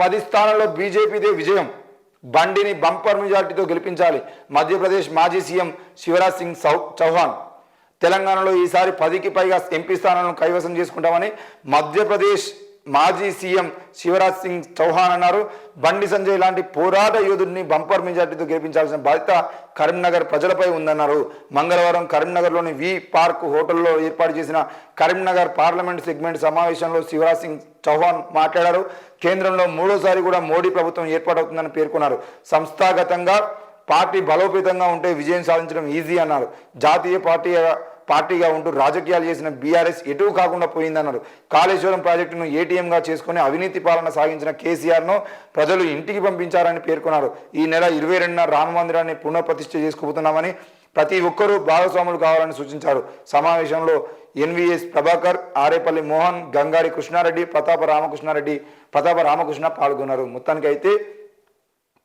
పది స్థానంలో బీజేపీదే విజయం. బండిని బంపర్ మెజార్టీతో గెలిపించాలి. మధ్యప్రదేశ్ మాజీ సీఎం శివరాజ్ సింగ్ చౌ చౌహాన్. తెలంగాణలో ఈసారి పదికి పైగా ఎంపీ స్థానాలను కైవసం చేసుకుంటామని మధ్యప్రదేశ్ మాజీ సీఎం శివరాజ్ సింగ్ చౌహాన్ అన్నారు. బండి సంజయ్ లాంటి పోరాట యోధుడిని బంపర్ మెజార్టీతో గెలిపించాల్సిన బాధ్యత కరీంనగర్ ప్రజలపై ఉందన్నారు. మంగళవారం కరీంనగర్లోని వి పార్క్ హోటల్లో ఏర్పాటు చేసిన కరీంనగర్ పార్లమెంట్ సెగ్మెంట్ సమావేశంలో శివరాజ్ సింగ్ చౌహాన్ మాట్లాడారు. కేంద్రంలో మూడోసారి కూడా మోడీ ప్రభుత్వం ఏర్పాటవుతుందని పేర్కొన్నారు. సంస్థాగతంగా పార్టీ బలోపేతంగా ఉంటే విజయం సాధించడం ఈజీ అన్నారు. జాతీయ పార్టీ పార్టీగా ఉంటూ రాజకీయాలు చేసిన బీఆర్ఎస్ ఎటు కాకుండా పోయిందన్నారు. కాళేశ్వరం ప్రాజెక్టును ఏటీఎంగా చేసుకుని అవినీతి పాలన సాగించిన కేసీఆర్ను ప్రజలు ఇంటికి పంపించారని పేర్కొన్నారు. ఈ నెల ఇరవై రెండున రామ మందిరాన్ని పునఃప్రతిష్ఠ చేసుకోబోతున్నామని ప్రతి ఒక్కరూ భాగస్వాములు కావాలని సూచించారు. సమావేశంలో ఎన్విఎస్ ప్రభాకర్ ఆరేపల్లి మోహన్ గంగారి కృష్ణారెడ్డి ప్రతాప రామకృష్ణారెడ్డి ప్రతాప రామకృష్ణ పాల్గొన్నారు. మొత్తానికి అయితే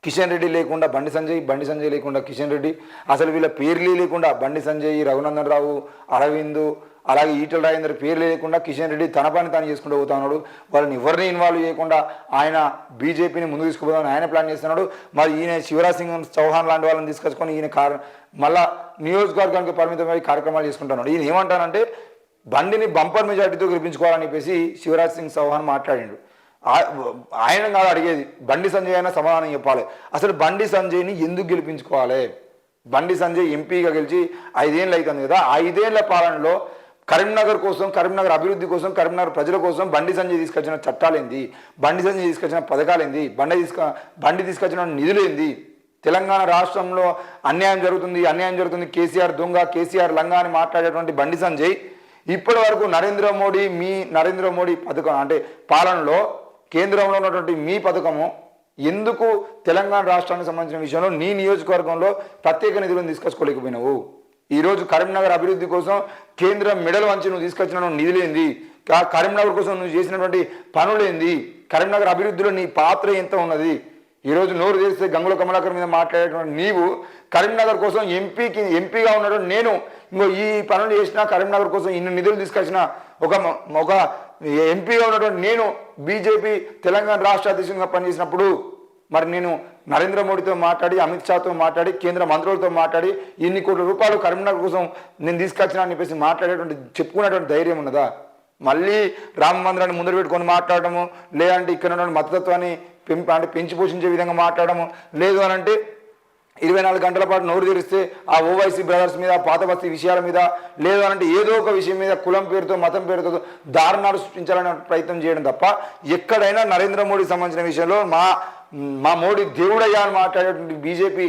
కిషన్ రెడ్డి లేకుండా బండి సంజయ్ బండి సంజయ్ లేకుండా కిషన్ రెడ్డి అసలు వీళ్ళ పేర్లే లేకుండా బండి సంజయ్ రఘునందన్ రావు అరవింద్ అలాగే ఈటల రాజేందర్ పేర్లు లేకుండా కిషన్ రెడ్డి తన పని తాను చేసుకుంటూ పోతున్నాడు వాళ్ళని ఎవరిని ఇన్వాల్వ్ చేయకుండా ఆయన బీజేపీని ముందు తీసుకుపోదామని ఆయన ప్లాన్ చేస్తున్నాడు. మరి ఈయన శివరాజ్ సింగ్ చౌహాన్ లాంటి వాళ్ళని తీసుకొచ్చుకొని ఈయన కార్ మళ్ళా నియోజకవర్గానికి పరిమితమై కార్యక్రమాలు చేసుకుంటున్నాడు ఈయన ఏమంటానంటే బండిని బంపర్ మెజార్టీతో గెలిపించుకోవాలని చెప్పేసి శివరాజ్ సింగ్ చౌహాన్ మాట్లాడిండు. ఆయన కాదు అడిగేది బండి సంజయ్ అయినా సమాధానం చెప్పాలి. అసలు బండి సంజయ్ని ఎందుకు గెలిపించుకోవాలి? బండి సంజయ్ ఎంపీగా గెలిచి ఐదేళ్ళు అవుతుంది కదా ఆ ఐదేళ్ళ పాలనలో కరీంనగర్ కోసం కరీంనగర్ అభివృద్ధి కోసం కరీంనగర్ ప్రజల కోసం బండి సంజయ్ తీసుకొచ్చిన చట్టాలేంది? బండి సంజయ్ తీసుకొచ్చిన పథకాలేంది? బండి తీసుక బండి తీసుకొచ్చిన నిధులేంది? తెలంగాణ రాష్ట్రంలో అన్యాయం జరుగుతుంది అన్యాయం జరుగుతుంది. కేసీఆర్ దొంగ కేసీఆర్ లంగా అని మాట్లాడేటువంటి బండి సంజయ్ ఇప్పటి వరకు నరేంద్ర మోడీ మీ నరేంద్ర మోడీ పథకం అంటే పాలనలో కేంద్రంలో ఉన్నటువంటి మీ పథకము ఎందుకు తెలంగాణ రాష్ట్రానికి సంబంధించిన విషయంలో నీ నియోజకవర్గంలో ప్రత్యేక నిధులను తీసుకొచ్చుకోలేకపోయినావు? ఈరోజు కరీంనగర్ అభివృద్ధి కోసం కేంద్రం మెడల్ వంచి నువ్వు తీసుకొచ్చిన నిధులేంది? కా- కరీంనగర్ కోసం నువ్వు చేసినటువంటి పనులేంది? కరీంనగర్ అభివృద్ధిలో నీ పాత్ర ఎంత ఉన్నది? ఈరోజు నోరు తెరిస్తే గంగుల కమలాకర్ మీద మాట్లాడేటువంటి నీవు కరీంనగర్ కోసం ఎంపీకి ఎంపీగా ఉన్నాడు నేను ఇంకో ఈ పనులు చేసిన కరీంనగర్ కోసం ఇన్ని నిధులు తీసుకొచ్చిన ఒక ఒక ఎంపీగా ఉన్నటువంటి నేను బీజేపీ తెలంగాణ రాష్ట్ర అధ్యక్షునిగా పనిచేసినప్పుడు మరి నేను నరేంద్ర మోడీతో మాట్లాడి అమిత్ షాతో మాట్లాడి కేంద్ర మంత్రులతో మాట్లాడి ఇన్ని కోట్ల రూపాయలు కరీంనగర్ కోసం నేను తీసుకొచ్చినా అని చెప్పేసి మాట్లాడేటువంటి చెప్పుకునేటువంటి ధైర్యం ఉన్నదా? మళ్ళీ రామ మందిరాన్ని ముందర పెట్టుకొని మాట్లాడటము లేదంటే ఇక్కడ ఉన్నటువంటి మతతత్వాన్ని పెంప అంటే పెంచి పోషించే విధంగా మాట్లాడము లేదు అని అంటే ఇరవై నాలుగు గంటల పాటు నోరు తెరిస్తే ఆ ఓవైసీ బ్రదర్స్ మీద పాతబస్తీ విషయాల మీద లేదు ఏదో ఒక విషయం మీద కులం పేరుతో మతం పేరుతో దారుణాలు సృష్టించాలనే ప్రయత్నం చేయడం తప్ప ఎక్కడైనా నరేంద్ర మోడీ సంబంధించిన విషయంలో మా మా మోడీ దేవుడయ్యా అని మాట్లాడేటువంటి బీజేపీ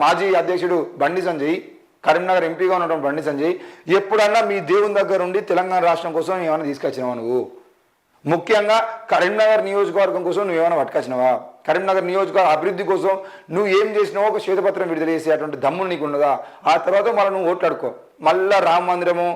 మాజీ అధ్యక్షుడు బండి సంజయ్ కరీంనగర్ ఎంపీగా ఉన్నటువంటి బండి సంజయ్ ఎప్పుడన్నా మీ దేవుని దగ్గర ఉండి తెలంగాణ రాష్ట్రం కోసం ఏమైనా తీసుకొచ్చినావా నువ్వు? ముఖ్యంగా కరీంనగర్ నియోజకవర్గం కోసం నువ్వు ఏమైనా పట్టుకొచ్చినావా? కరీంనగర్ నియోజకవర్గ అభివృద్ధి కోసం నువ్వు ఏం చేసినావో ఒక శ్వేతపత్రం విడుదల చేసేటువంటి దమ్ములు నీకు ఉన్నదా? ఆ తర్వాత మళ్ళీ నువ్వు ఓట్లాడుకో. మళ్ళా రామ మందిరము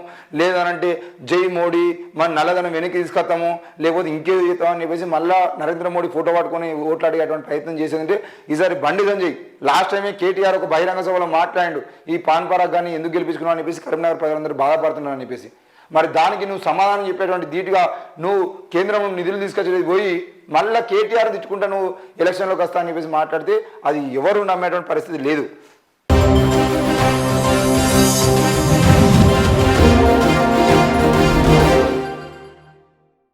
లేదనంటే జై మోడీ మన నల్లధనం వెనక్కి తీసుకొస్తాము లేకపోతే ఇంకేదో చేస్తామని చెప్పేసి మళ్ళా నరేంద్ర మోడీ ఫోటో పట్టుకొని ఓట్లాడేటువంటి ప్రయత్నం చేసేదంటే ఈసారి బండి సంజయ్ లాస్ట్ టైమే కేటీఆర్ ఒక బహిరంగ సభలో మాట్లాడాడు ఈ పాన్ పరాగ్ కానీ ఎందుకు గెలిపించుకున్నావు అని చెప్పేసి కరీంనగర్ ప్రజలందరూ బాధపడుతున్నారు అని చెప్పేసి. మరి దానికి నువ్వు సమాధానం చెప్పేటువంటి ధీటుగా నువ్వు కేంద్రం నిధులు తీసుకొచ్చేది పోయి మళ్ళీ కేటీఆర్ తిట్టుకుంటా నువ్వు ఎలక్షన్లోకి వస్తా అని చెప్పేసి మాట్లాడితే అది ఎవరు నమ్మేటువంటి పరిస్థితి లేదు.